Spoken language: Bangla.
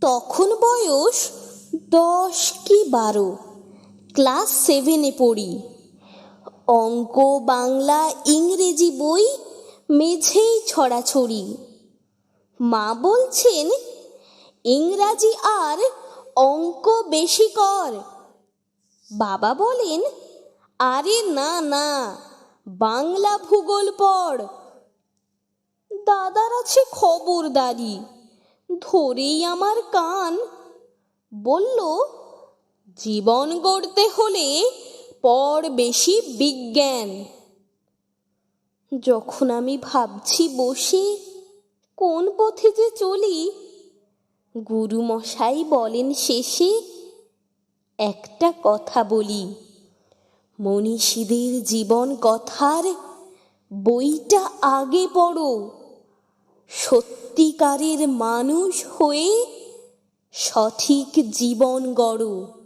তখন বয়স দশ কি বারো। ক্লাস সেভেনে পড়ি। অঙ্ক, বাংলা, ইংরেজি বই মেঝেই ছড়াছড়ি। মা বলছেন, ইংরাজি আর অঙ্ক বেশি কর। বাবা বলেন, আরে না না, বাংলা ভূগোল পড়। দাদার আছে খবরদারি। ধরেই আমার কান। বলল, জীবন গড়তে হলে পর বেশি বিজ্ঞান। যখন আমি ভাবছি বসে কোন পথে যে চলি গুরুমশাই বলেন শেষে একটা কথা বলি। মনীষীদের জীবন কথার বইটা আগে পড়ো। সত্যিকারের মানুষ হয়ে সঠিক জীবন গড়ো।